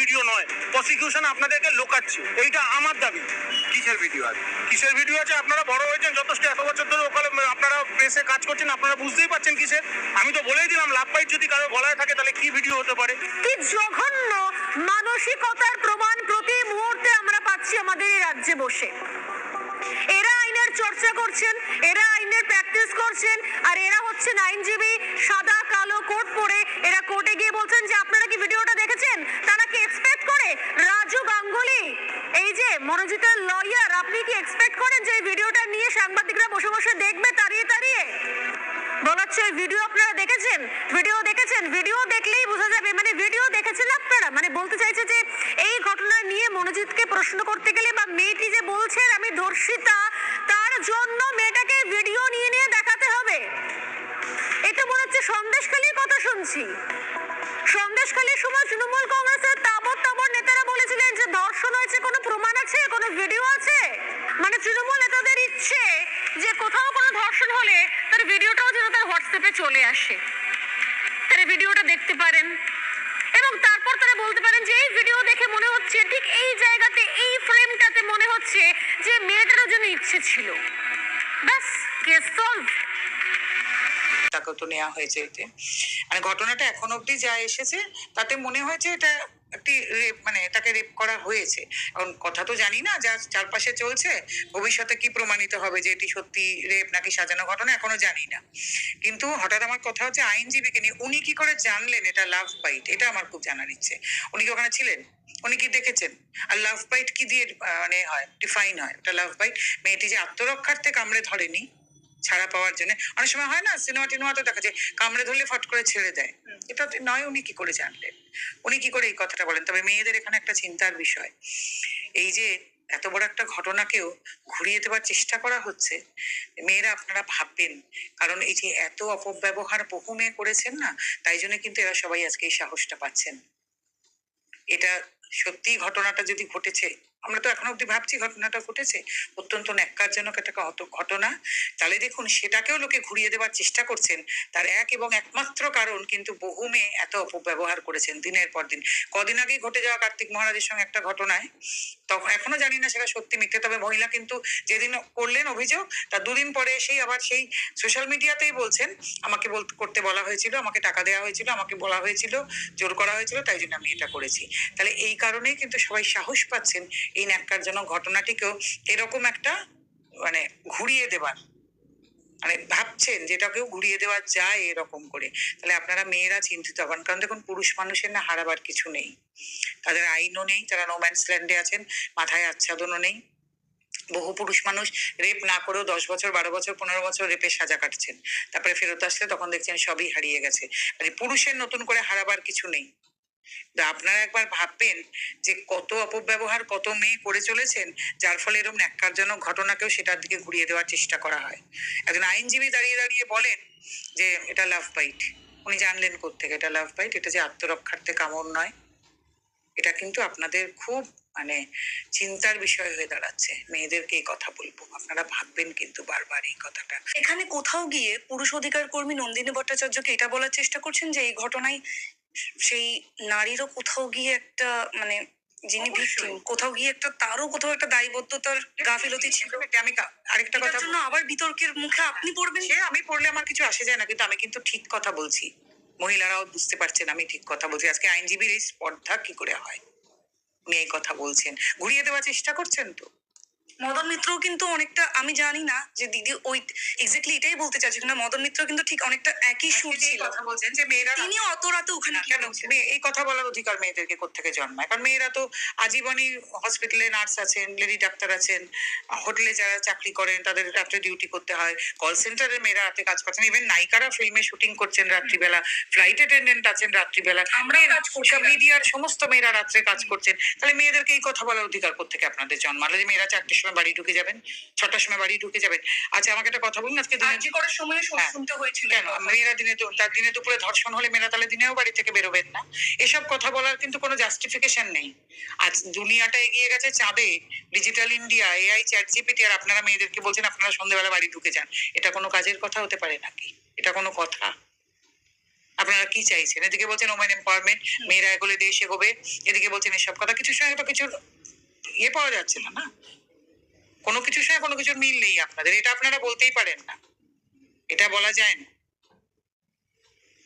Video নয় prosecution আপনাদেরকে লোকাচ্ছে। এইটা আমার দাবি। কিসের ভিডিও আছে? কিসের ভিডিও আছে? আপনারা বড় হয়েছেন যথেষ্ট এত বছর ধরে ওখানে আপনারা প্রেসে কাজ করছেন আপনারা বুঝতেই পারছেন কিসের। আমি তো বলেই দিলাম লাভ বাইট যদি কারও গলায় থাকে তাহলে কি ভিডিও হতে পারে? কি জঘন্য মানসিকতার প্রমাণ প্রতি মুহূর্তে আমরা পাচ্ছি আমাদের এই রাজ্যে বসে। এরা আইনের চর্চা করছেন, এরা আইনের প্র্যাকটিস করছেন, আর এরা হচ্ছেন আইনজীবী সাদা, কালো কোট পরে এরা কোর্টে গিয়ে বলছেন যে, আপনারা কি ভিডিওটা দেখেছেন? তারা কি এক্সপেক্ট করে? রাজু গাঙ্গুলি। এই যে, মনোজিতের লয়ার আপনি কি এক্সপেক্ট করেন যে এই ভিডিওটা নিয়ে সাংবাদিকরা বসে বসে দেখবে তাড়িয়ে তাড়িয়ে? বলা হচ্ছে ওই ভিডিও আপনারা দেখেছেন? ভিডিও দেখেছেন? ভিডিও দেখলেই বোঝা যাবে মানে ভিডিও দেখেছেন আপনারা? মানে বলতে চাইছে যে, এই ঘটনা নিয়ে মনোজিৎকে প্রশ্ন করতে গেলে বা মেয়েটি যে বলছেন, আমি ধর্ষিতা সন্দেশখালীর কথা শুনছি। সন্দেশখালীর সময় তৃণমূল কংগ্রেসের তাবর তাবর নেতারা বলেছিলেন যে ধর্ষণ হয়েছে, কোনো প্রমাণ আছে, কোনো ভিডিও আছে? মানে তৃণমূল নেতাদের ইচ্ছে যে কোথাও কোনো ধর্ষণ হলে তার ভিডিওটাও যেন তার হোয়াটসঅ্যাপে চলে আসে। তারা ভিডিওটা দেখতে পারেন। এবং তারপর তারা বলতে পারেন যে এই ভিডিও দেখে মনে হচ্ছে, ঠিক এই জায়গাতে, এই ফ্রেমটাতে মনে হচ্ছে যে মেয়েটারও যেন ইচ্ছে ছিল। ব্যাস কেস সলভ তাকেও তো নেওয়া হয়েছে এতে। মানে ঘটনাটা এখন অবধি যা এসেছে, তাতে মনে হয়েছে এটা একটি রেপ মানে তাকে রেপ করা হয়েছে। এখন কথা তো জানি না, যা চারপাশে চলছে, ভবিষ্যতে কি প্রমাণিত হবে যে এটি সত্যি রেপ নাকি সাজানো ঘটনা এখনও জানি না। কিন্তু হঠাৎ আমার কথা হচ্ছে আইনজীবীকে নিয়ে উনি কি করে জানলেন এটা লাভ বাইট? এটা আমার খুব জানার ইচ্ছে। উনি কি ওখানে ছিলেন? উনি কি দেখেছেন? আর লাভ বাইট কি দিয়ে মানে হয় ডিফাইন হয়? এটা লাভ বাইট? মেয়েটি যে আত্মরক্ষার্থে কামড়ে ধরেনি ছাড়া পাওয়ার জন্য। অনেক সময় হয় না সিনেমা টিনেমাতে দেখা যায় কামড়ে ধরলে ফট করে ছেড়ে দেয়। এটা নয় উনি কি করে জানলেন? উনি কি করে এই কথাটা বলেন? তবে মেয়েদের এখানে একটা চিন্তার বিষয়। এই যে এত বড় একটা ঘটনাকেও ঘুরিয়ে দেওয়ার চেষ্টা করা হচ্ছে মেয়েরা আপনারা ভাববেন। কারণ এই যে এত অপব্যবহার বহু মেয়ে করেছেন না তাই জন্য কিন্তু এরা সবাই আজকে এই সাহসটা পাচ্ছেন। এটা সত্যি ঘটনাটা যদি ঘটেছে আমরা তো এখনও অব্দি ভাবছি ঘটনাটা ঘটেছে। অত্যন্ত ন্যাক্কারজনক একটা ঘট- ঘটনা। তাহলে দেখুন, সেটাকেও লোকে ঘুরিয়ে দেওয়ার চেষ্টা করছেন। তার এক এবং একমাত্র কারণ কিন্তু বহু মেয়ে এত অপব্যবহার করেছেন দিনের পর দিন। কদিন আগেই ঘটে যাওয়া কার্তিক মহারাজের সঙ্গে একটা ঘটনায়। তখন এখনও জানি না সেটা সত্যি মিথ্যে, তবে মহিলা কিন্তু যেদিন করলেন অভিযোগ, তার দুদিন পরে এসেই আবার সেই সোশ্যাল মিডিয়াতেই বলছেন, আমাকে করতে বলা হয়েছিল, আমাকে টাকা দেওয়া হয়েছিল, আমাকে বলা হয়েছিল, জোর করা হয়েছিল, তাই জন্য আমি এটা করেছি। তাহলে এই কারণেই কিন্তু সবাই সাহস পাচ্ছেন এই ন্যাক্কারজনক ঘটনাটিকেও এরকম একটা মানে ঘুরিয়ে দেবার। মানে ভাবছেন যেটাকেও ঘুরিয়ে দেওয়া যায় এরকম করে। তাহলে আপনারা মেয়েরা চিন্তিত হবেন কারণ দেখুন, পুরুষ মানুষের না হারাবার কিছু নেই। তাদের আইনও নেই, তারা নোম্যান্স ল্যান্ডে আছেন, মাথায় আচ্ছাদনও নেই। বহু পুরুষ মানুষ রেপ না করেও দশ বছর, বারো বছর, পনেরো বছর রেপের সাজা কাটছেন। তারপরে ফেরত আসলে তখন দেখছেন সবই হারিয়ে গেছে। মানে পুরুষের নতুন করে হারাবার কিছু নেই। তো আপনারা একবার ভাববেন যে কত অপব্যবহার কত মেয়ে করে চলেছেন, যার ফলে এরকম ন্যাক্কারজনক ঘটনাকেও সেটার দিকে ঘুরিয়ে দেওয়ার চেষ্টা করা হয়। একজন আইনজীবী দাঁড়িয়ে দাঁড়িয়ে বলেন যে, এটা লাভ বাইট উনি জানলেন কোত্থেকে, এটা লাভ বাইট এটা যে আত্মরক্ষার্থে কামড় নয়। এটা কিন্তু আপনাদের খুব মানে চিন্তার বিষয় হয়ে দাঁড়াচ্ছে। মেয়েদেরকে এই কথা বলব। আপনারা ভাববেন কিন্তু বারবার এই কথাটা। এখানে কোথাও গিয়ে পুরুষ অধিকার কর্মী নন্দিনী ভট্টাচার্যকে এটা বলার চেষ্টা করছেন যে, এই ঘটনায় সেই নারীরও কোথাও গিয়ে একটা মানে যিনি। ভিকটিম কোথাও গিয়ে একটা তারও কোথাও একটা দায়বদ্ধতার গাফিলতি ছিল। আমি আরেকটা কথা জন্য আবার বিতর্কের মুখে আপনি পড়বেন? সে আমি পড়লে আমার কিছু আসে যায় না কিন্তু আমি কিন্তু ঠিক কথা বলছি। মহিলারাও বুঝতে পারছেন আমি ঠিক কথা বলছি। আজকে আইনজীবীর এই স্পর্ধা কি করে হয়? এই কথা বলছেন। ঘুরিয়ে দেওয়ার চেষ্টা করছেন তো? মদন মিত্রও কিন্তু অনেকটা আমি জানি না যে দিদি ওই এক্স্যাক্টলি এটাই বলতে চাচ্ছি না মদন মিত্র কিন্তু ঠিক অনেকটা একই সুর ছিল। কথা বলছেন যে মেয়েরা তিনিও অত রাতে ওখানে কেন? এই কথা বলার অধিকার মেয়েদেরকে কোত্থেকে জন্মায়? কারণ মেয়েরা তো আজীবনই হসপিটালে নার্স আছেন লেডি ডাক্তার আছেন হোটেলে যারা চাকরি করেন তাদের রাত্রে ডিউটি করতে হয়। কল সেন্টারে মেয়েরা রাতে কাজ করছেন। ইভেন নায়িকারা ফিল্মে শুটিং করছেন রাত্রিবেলা। ফ্লাইট অ্যাটেন্ডেন্ট আছেন রাত্রিবেলা। আমরাও কাজ করছি মিডিয়ার সমস্ত মেয়েরা রাত্রে কাজ করছেন। তাহলে মেয়েদেরকে এই কথা বলার অধিকার কোত্থেকে আপনাদের জন্মালো যে মেয়েরা চারটের সময় বাড়ি ঢুকে যাবেন ছটার সময় বাড়ি ঢুকে যাবেন। আচ্ছা আমাকে একটা কথা বলুন আজকে দিনে করার সময় হ্যাঁ। শুনতে হয়েছিল। কেন? মেয়েরা দিনে তো তার দিনে দুপুরে ধর্ষণ হলে মেয়েরা তাহলে দিনেও বাড়ি থেকে বেরোবেন না। এসব কথা বলার কিন্তু কোনো জাস্টিফিকেশন নেই। আজ দুনিয়াটা এগিয়ে গেছে চাঁদে। Digital India AI chat GPT আর আপনারা মেয়েদেরকে বলছেন আপনারা সন্ধ্যেবেলা বাড়ি ঢুকে যান। এটা কোনো কাজের কথা হতে পারে নাকি? এটা কোনো কথা? আপনারা কি চাইছেন? এদিকে বলছেন ওমেন এম্পাওয়ারমেন্ট মেয়েরা এগুলো দেশ এগোবে এদিকে বলছেন এসব কথা কিছু সঙ্গে তো কিছুর ইয়ে পাওয়া যাচ্ছে না না? কোনো কিছুর সঙ্গে কোনো কিছুর মিল নেই আপনাদের। এটা আপনারা বলতেই পারেন না। এটা বলা যায় না।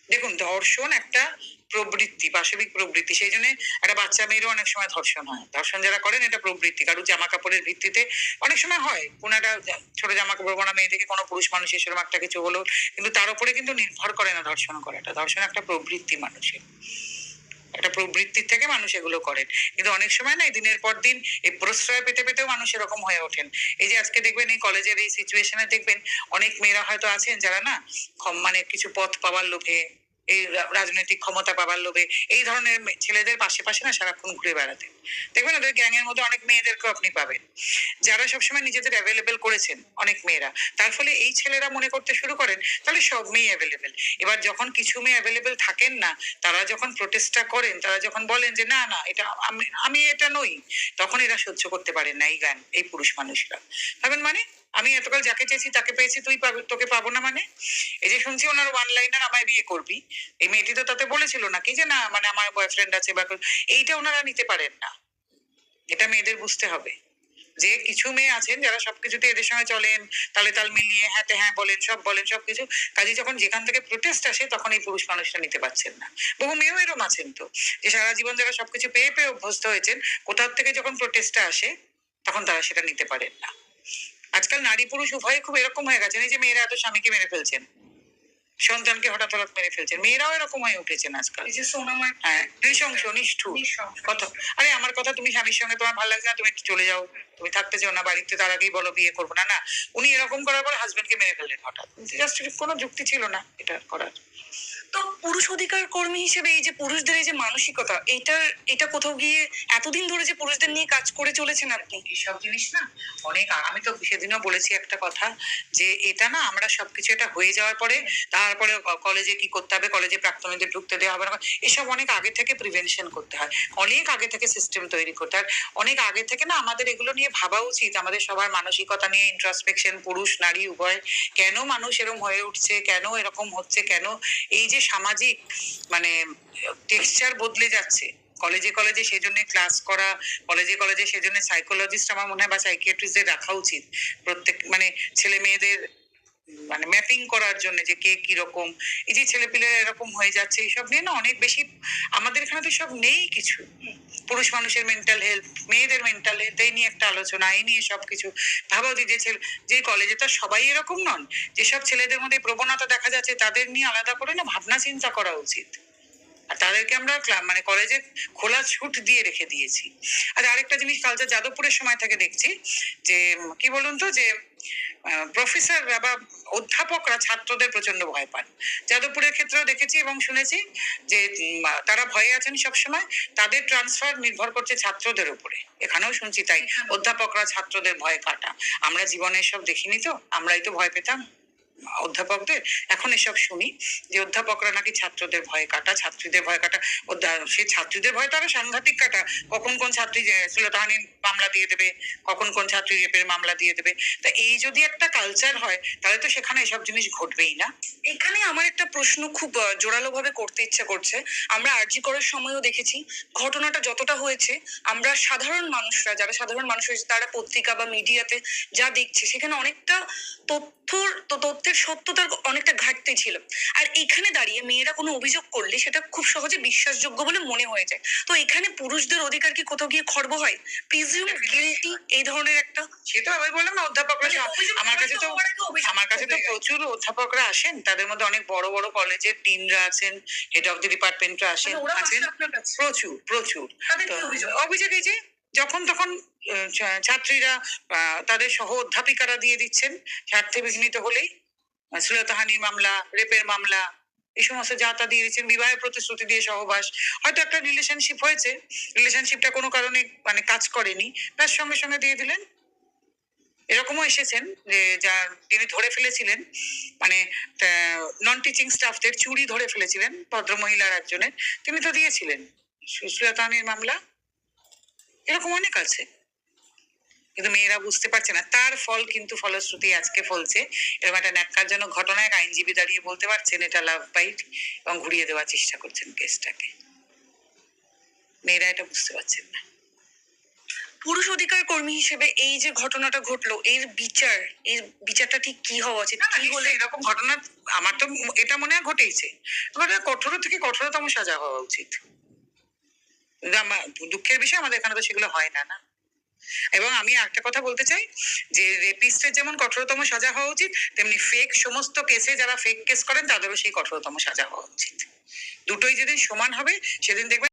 দেখুন, ধর্ষণ একটা প্রবৃত্তি, পাশবিক প্রবৃত্তি। সেই জন্য একটা বাচ্চা মেয়েরও অনেক সময় ধর্ষণ হয়। ধর্ষণ যারা করেন, এটা প্রবৃত্তি। কারও জামা কাপড়ের ভিত্তিতে অনেক সময় হয়। কোনো একটা ছোট জামা কাপড় বোনা মেয়ে থেকে কোনো পুরুষ মানুষ এসেরকম একটা কিছু হলো কিন্তু তার উপরে কিন্তু নির্ভর করে না ধর্ষণ করাটা। ধর্ষণ একটা প্রবৃত্তি মানুষের। একটা প্রবৃত্তির থেকে মানুষ এগুলো করেন। কিন্তু অনেক সময় না দিনের পর দিন এই প্রশ্রয় পেতে পেতেও মানুষ এরকম হয়ে ওঠেন। এই যে আজকে দেখবেন এই কলেজের এই সিচুয়েশনে দেখবেন অনেক মেয়েরা হয়তো আছেন যারা না মানে কিছু পথ পাওয়ার লোভে এই রাজনৈতিক ক্ষমতা পাওয়ার লোভে। এই ধরনের ছেলেদের পাশে পাশে না সারাক্ষণ ঘুরে বেড়াতে। দেখবেন ওদের গ্যাংয়ের মধ্যে অনেক মেয়েদেরকেও আপনি পাবেন। যারা সবসময় নিজেদের অ্যাভেলেবেল করেছেন, অনেক মেয়েরা। তার ফলে এই ছেলেরা মনে করতে শুরু করেন, তাহলে সব মেয়ে অ্যাভেলেবেল এবার যখন কিছু মেয়ে অ্যাভেলেবেল থাকেন না, তারা যখন প্রোটেস্টটা করেন, তারা যখন বলেন যে, না না, এটা আমি আমি এটা নই, তখন এরা সহ্য করতে পারেন না এই গান এই পুরুষ মানুষরা। ভাবেন মানে? আমি এতকাল যাকে চেয়েছি তাকে পেয়েছি, তুই তোকে পাবো না মানে? এই যে শুনছি ওনার ওয়ান লাইনার আমায় বিয়ে করবি? এই মেয়েটি তো তাতে বলেছিল নাকি যে না মানে আমার বয়ফ্রেন্ড আছে বা এইটা ওনারা নিতে পারেন না। এটা মেয়েদের বুঝতে হবে। যে কিছু মেয়ে আছেন যারা সবকিছুতে এদের সঙ্গে চলেন, তালে তাল মিলিয়ে হ্যাঁ হ্যাঁ বলেন, সব বলেন, সবকিছু। কাজে যখন যেখান থেকে প্রোটেস্ট আসে, তখন এই পুরুষ মানুষটা নিতে পারছেন না। বহু মেয়েও এরম আছেন তো। যে সারা জীবন যারা সবকিছু পেয়ে পেয়ে অভ্যস্ত হয়েছেন, কোথার থেকে যখন প্রোটেস্টটা আসে, তখন তারা সেটা নিতে পারেন না। আজকাল নারী পুরুষ উভয়ে খুব এরকম হয়ে গেছেন, এই যে মেয়েরা এত স্বামীকে মেরে ফেলছেন। সন্তানকে হঠাৎ হঠাৎ মেরে ফেলছেন। মেয়েরাও এরকম হয়ে উঠেছেন আজকাল। এই যে সোনামার হ্যাঁ নৃশংস নিষ্ঠুর। কথা আরে আমার কথা তুমি স্বামীর সঙ্গে তোমার ভালো লাগছে না তুমি একটু চলে যাও। তুমি থাকতে চাও না বাড়িতে তার আগেই বলো বিয়ে করব। না না উনি এরকম করার পর হাজবেন্ডকে মেরে ফেললেন হঠাৎ। জাস্ট কোনো যুক্তি ছিল না এটা করার। তো পুরুষ অধিকার কর্মী হিসেবে এই যে পুরুষদের এই যে মানসিকতা, এটা এটা কোথাও গিয়ে এতদিন ধরে যে পুরুষদের নিয়ে কাজ করে চলেছেন আপনি? এইসব জিনিস না অনেক আমি তো সেদিনও বলেছি একটা কথা যে এটা না আমরা সবকিছু এটা হয়ে যাওয়ার পরে তারপরে কলেজে কি করতে হবে, কলেজে প্রাক্তনীদের ঢুকতে দেওয়া হবে না, এসব অনেক আগে থেকে প্রিভেনশন করতে হয়, অনেক আগে থেকে সিস্টেম তৈরি করতে হয়, অনেক আগে থেকে না আমাদের এগুলো নিয়ে ভাবা উচিত, আমাদের সবার মানসিকতা নিয়ে ইন্ট্রাসপেকশন পুরুষ, নারী, উভয়, কেন মানুষ এরকম হয়ে উঠছে, কেন এরকম হচ্ছে, কেন এই যে সামাজিক মানে টেক্সচার বদলে যাচ্ছে। কলেজে কলেজে সেই সেজন্য ক্লাস করা কলেজে কলেজে সেজন্য সাইকোলজিস্ট আমার মনে হয় বা সাইকিয়াট্রিস্টদের রাখা উচিত। প্রত্যেক মানে ছেলে মেয়েদের মানে ম্যাপিং করার জন্য যে কে কি রকম, এই যে ছেলেপিলেরা এরকম হয়ে যাচ্ছে এইসব নিয়ে না অনেক বেশি আমাদের এখানে তো সব নেই কিছু। পুরুষ মানুষের মেন্টাল হেলথ মেয়েদের মেন্টাল হেলথ এই নিয়ে একটা আলোচনা, এই নিয়ে সবকিছু ভাবা উচিত যে ছেলে, যে কলেজে তো সবাই এরকম নন। যেসব ছেলেদের মধ্যে প্রবণতা দেখা যাচ্ছে, তাদের নিয়ে আলাদা করে না ভাবনা চিন্তা করা উচিত। আর তাদেরকে আমরা মানে কলেজে খোলা ছুট দিয়ে রেখে দিয়েছি। আর আরেকটা জিনিস, কালচার যাদবপুরের সময় থেকে দেখছি যে কি বলুন তো যে প্রফেসররা বা অধ্যাপকরা ছাত্রদের প্রচণ্ড ভয় পান। যাদবপুরের ক্ষেত্রেও দেখেছি এবং শুনেছি যে তারা ভয়ে আছেন সবসময়। তাদের ট্রান্সফার নির্ভর করছে ছাত্রদের উপরে। এখানেও শুনছি তাই অধ্যাপকরা ছাত্রদের ভয় কাটা। আমরা জীবনে সব দেখিনি তো আমরাই তো ভয় পেতাম। অধ্যাপকদের, এখন এসব শুনি যে অধ্যাপকরা নাকি ছাত্রদের ভয় কাটা, ছাত্রীদের ভয় কাটা সেই ছাত্রীদের ভয় তারা সাংঘাতিক কাটা। কখন কোন ছাত্রী শ্লীলতাহানির মামলা দিয়ে দেবে, কখন কোন ছাত্রী রেপের মামলা দিয়ে দেবে। তা এই যদি একটা কালচার হয়, তাহলে তো সেখানে এসব জিনিস ঘটবেই না। এখানে আমার একটা প্রশ্ন খুব জোরালো ভাবে করতে ইচ্ছে করছে। আমরা আরজি করার সময়ও দেখেছি, ঘটনাটা যতটা হয়েছে, আমরা সাধারণ মানুষরা, যারা সাধারণ মানুষ হয়েছে, তারা পত্রিকা বা মিডিয়াতে যা দেখছে, সেখানে অনেকটা তথ্যর, তো তথ্যের সত্যতার অনেকটা ঘাটতি ছিল। আর এখানে দাঁড়িয়ে মেয়েরা কোনো অভিযোগ করলে সেটা খুব সহজে বিশ্বাসযোগ্য বলে মনে হয়ে যায়। তো এখানে পুরুষদের অধিকার কি কোথাও গিয়ে খর্ব হয়? প্রিজিউম গিলটি এই ধরনের একটা সে তো আমি বললাম না অধ্যাপকরা মানে আমার কাছে তো আমার কাছে তো প্রচুর অধ্যাপকরা আসেন তাদের মধ্যে অনেক বড় বড় কলেজের ডিনরা আছেন হেড অফ দি ডিপার্টমেন্টরা আসেন আছেন। প্রচুর প্রচুর। অভিযোগ? এই যে যখন তখন ছাত্রীরা আহ, তাদের সহ অধ্যাপিকারা দিয়ে দিচ্ছেন স্বার্থে বিঘ্নিত হলেই। শ্লীলতাহানির মামলা, রেপের মামলা, এই সমস্ত যা তা দিয়ে দিচ্ছেন বিবাহের প্রতিশ্রুতি দিয়ে সহবাস। হয়তো একটা রিলেশনশিপ হয়েছে রিলেশনশিপটা কোনো কারণে মানে কাজ করেনি। তার সঙ্গে সঙ্গে দিয়ে দিলেন। এরকমও এসেছেন যে যা তিনি ধরে ফেলেছিলেন মানে নন টিচিং স্টাফদের চুরি ধরে ফেলেছিলেন, ভদ্রমহিলার একজনের। তিনি তো দিয়েছিলেন। সুশ্রীতানির মামলা। এরকম অনেক আছে। কিন্তু মেয়েরা বুঝতে পারছে না। তার ফল কিন্তু ফলশ্রুতি আজকে ফলছে। এরকম একটা ন্যাক্কারজনক ঘটনায় এক আইনজীবী দাঁড়িয়ে বলতে পারছেন এটা লাভ বাইট এবং ঘুরিয়ে দেওয়ার চেষ্টা করছেন কেসটাকে। মেয়েরা এটা বুঝতে পারছেন না। পুরুষ অধিকার কর্মী হিসেবে এই যে ঘটনাটা ঘটলো এর বিচার এর বিচারটা ঠিক কি হওয়া উচিত? কি হলে এরকম ঘটনা আমার তো এটা মনে হয় ঘটেইছে। এটা কঠোর থেকে কঠোরতম সাজা হওয়া উচিত। দুঃখের বিষয় আমাদের এখানে তো সেগুলো হয় না না? এবং আমি একটা কথা বলতে চাই, যে রেপিস্টের যেমন কঠোরতম সাজা হওয়া উচিত, তেমনি ফেক সমস্ত কেসে যারা ফেক কেস করেন, তাদেরও সেই কঠোরতম সাজা হওয়া উচিত। দুটোই যেদিন সমান হবে, সেদিন দেখবেন